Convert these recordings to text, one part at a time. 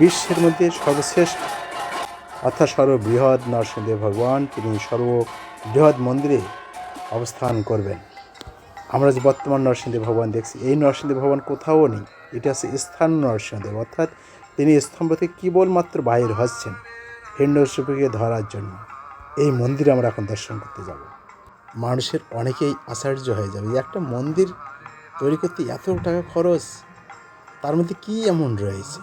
বিশ্বের মধ্যে সর্বশ্রেষ্ঠ অর্থাৎ সর্ববৃহৎ নরসিংহদেব ভগবান তিনি সর্ববৃহৎ মন্দিরে অবস্থান করবেন। আমরা যে বর্তমান নরসিংহদেব ভগবান দেখছি, এই নরসিংহদেব ভগবান কোথাও নেই। এটা হচ্ছে স্থান নরসিংহদেব অর্থাৎ তিনি স্তম্ভ থেকে কেবলমাত্র বাহির হচ্ছেন হিরণ্যকশিপুকে ধরার জন্য। এই মন্দিরে আমরা এখন দর্শন করতে যাব। মানুষের অনেকেই আশ্চর্য হয়ে যাবে যে একটা মন্দির তৈরি করতে এত টাকা খরচ, তার মধ্যে কী এমন রয়েছে?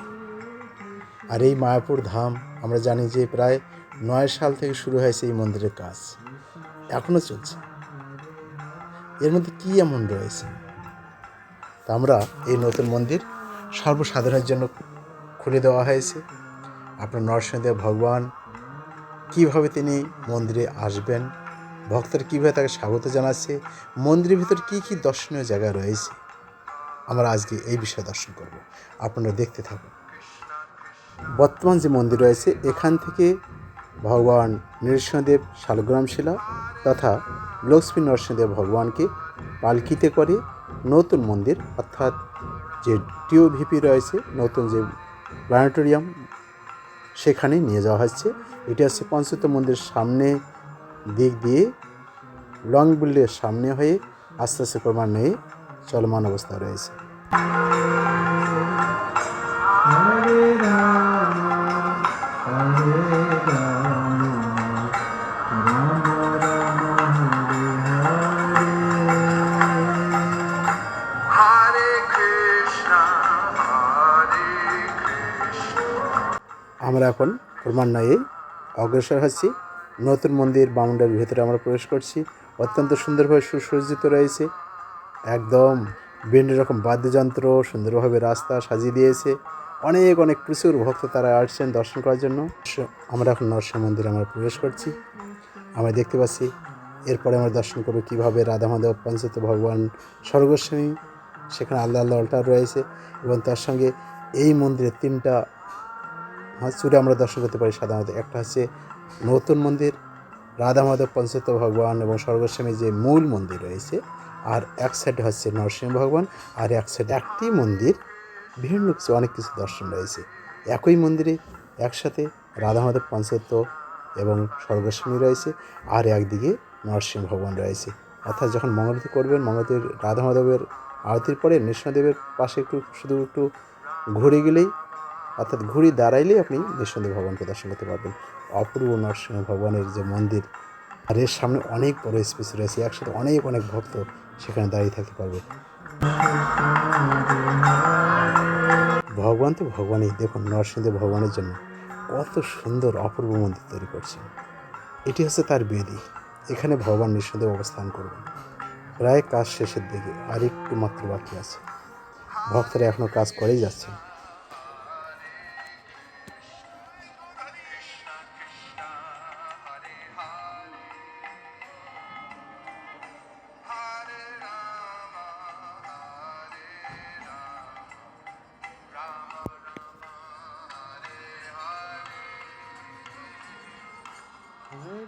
আর এই মায়াপুর ধাম আমরা জানি যে প্রায় নয় সাল থেকে শুরু হয়েছে এই মন্দিরের কাজ। এখনও চলছে। এর মধ্যে কী এমন রয়েছে? তা আমরা এই নতুন মন্দির সর্বসাধারণের জন্য খুলে দেওয়া হয়েছে। আপনার নরসিংহদেব ভগবান, কীভাবে তিনি মন্দিরে আসবেন, ভক্তরা কীভাবে তাকে স্বাগত জানাচ্ছে, মন্দিরের ভিতর কী কী দর্শনীয় জায়গা রয়েছে, আমরা আজকে এই বিষয়ে দর্শন করব। আপনারা দেখতে থাকুন। বর্তমান যে মন্দির রয়েছে, এখান থেকে ভগবান নৃসিংহদেব, শালগ্রাম শিলা তথা লক্ষ্মী নরসিংহদেব ভগবানকে পালকিতে করে নতুন মন্দির, অর্থাৎ যে টিওভিপি রয়েছে, নতুন যে প্ল্যানেটোরিয়াম, সেখানে নিয়ে যাওয়া হচ্ছে। এটি হচ্ছে পঞ্চত মন্দিরের সামনে দিক দিয়ে, লং বিল্ডের সামনে হয়ে আস্তে আস্তে ক্রমান্বয়ে চলমান অবস্থা রয়েছে। এখন ক্রমান্বয়ে অগ্রসর হচ্ছি। নতুন মন্দির বাউন্ডারির ভেতরে আমরা প্রবেশ করছি। অত্যন্ত সুন্দরভাবে সুসজ্জিত রয়েছে। একদম বিভিন্ন রকম বাদ্যযন্ত্র সুন্দরভাবে রাস্তা সাজিয়ে দিয়েছে। অনেক অনেক প্রচুর ভক্ত তারা আসছেন দর্শন করার জন্য। আমরা এখন নরসিংহ মন্দিরে আমরা প্রবেশ করছি। আমরা দেখতে পাচ্ছি, এরপরে আমরা দর্শন করব কীভাবে রাধা মাধব, পঞ্চত ভগবান, স্বর্গস্বামী, সেখানে আলাদা আল্লাহ অল্টার রয়েছে এবং তার সঙ্গে এই মন্দিরের তিনটা চূড়ে আমরা দর্শন করতে পারি সাধারণত। একটা হচ্ছে নতুন মন্দির, রাধা মাধব পঞ্চত ভগবান এবং স্বর্গস্বামী যে মূল মন্দির রয়েছে, আর এক সাইডে হচ্ছে নরসিংহ ভগবান, আর এক সাইডে একটি মন্দির, বিভিন্ন কিছু, অনেক কিছু দর্শন রয়েছে। একই মন্দিরে একসাথে রাধা মাধব, পঞ্চত্ব এবং স্বর্গস্বামী রয়েছে, আর একদিকে নরসিংহ ভগবান রয়েছে। অর্থাৎ যখন মঙ্গলতি করবেন মঙ্গলতির রাধা মাধবের আরতির পরে নৃসিংহদেবের পাশে একটু, শুধু একটু ঘুরে গেলেই অর্থাৎ ঘুরি দাঁড়াইলেই আপনি নৃসিংহ ভগবানকে দর্শন করতে পারবেন। অপূর্ব নরসিংহ ভগবানের যে মন্দির আর এর সামনে অনেক বড় স্পেস রয়েছে, একসাথে অনেক অনেক ভক্ত সেখানে দাঁড়িয়ে থাকতে পারবে। ভগবান তো ভগবানই, দেখুন নরসিংহ ভগবানের জন্য কত সুন্দর অপূর্ব মন্দির তৈরি করছেন এটি হচ্ছে তার বেদি, এখানে ভগবান নৃসিংহদেব অবস্থান করবেন। প্রায় কাজ শেষের দিকে আর একটু মাত্র বাকি আছে। ভক্তরা এখনও কাজ করেই যাচ্ছেন।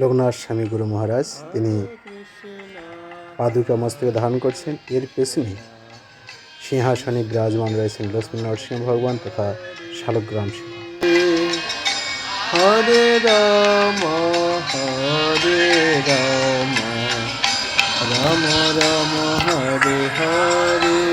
লোকনাথ স্বামী গুরু মহারাজ, তিনি পাদুকা মস্তকে ধারণ করছেন। এর পেছনে সিংহাসনে বিরাজমান রয়েছেন লক্ষ্মী নরসিংহ ভগবান তথা শালগ্রাম হরে রাম রাম রাম, হরে হরে।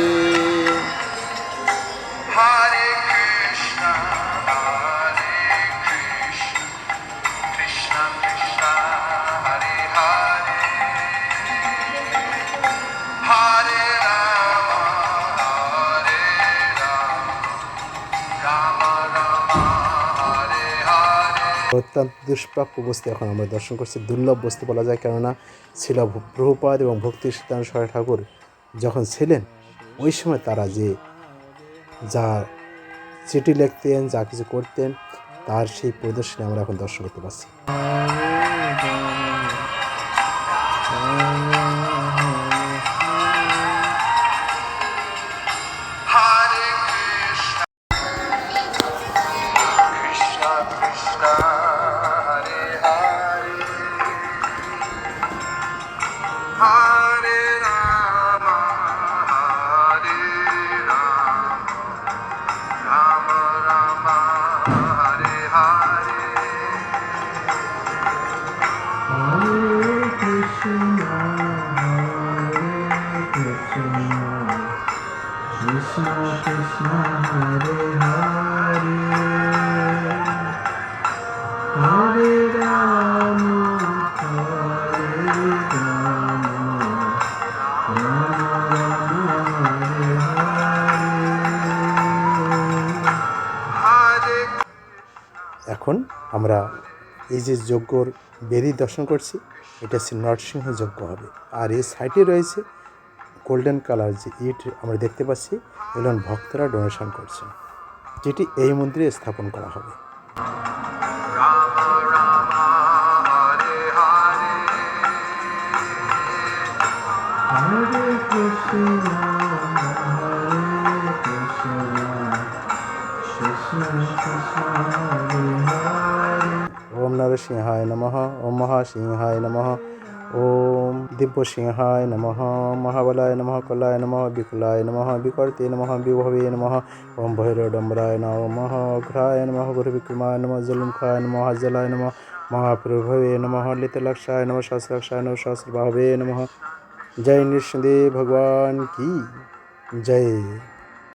অত্যন্ত দুষ্প্রাপ্য বস্তু এখন আমরা দর্শন করছি। দুর্লভ বস্তু বলা যায়, কেননা ছিল প্রভুপাদ এবং ভক্তি সিদ্ধান্ত সরাই ঠাকুর যখন ছিলেন, ওই সময় তারা যে যা চিঠি লিখতেন, যা কিছু করতেন, তার সেই প্রদর্শনী আমরা এখন দর্শন করতে পারছি। এখন আমরা এই যে যজ্ঞর বেরি দর্শন করছি, এটা শ্রী নরসিংহ যজ্ঞ হবে। আর এই সাইটে রয়েছে গোল্ডেন কালার যে ইট আমরা দেখতে পাচ্ছি এগুলো ভক্তরা ডোনেশন করছে। যেটি এই মন্দিরে স্থাপন করা হবে. ওম নরসিংহায় নমঃ ওম মহাসিংহায় নমঃ। ওম দিব্য সিংহায় নমঃ মহাবলায় নমঃ কলায় নমঃ বিকুলায় নমঃ বিকর্তে নমঃ বিভবে নমঃ ওম ভৈরডম্বরায় নমঃ অঘ্রায় নমঃ গুরু বিক্রমায় নমঃ জলমুখায় নমঃ জলায় নমঃ মহাপ্রভবে নমঃ লিতলক্ষায় নমঃ সহস্রাক্ষায় নমঃ সহস্রবাহবে নমঃ জয় নৃসিংহদেব ভগবান কি জয়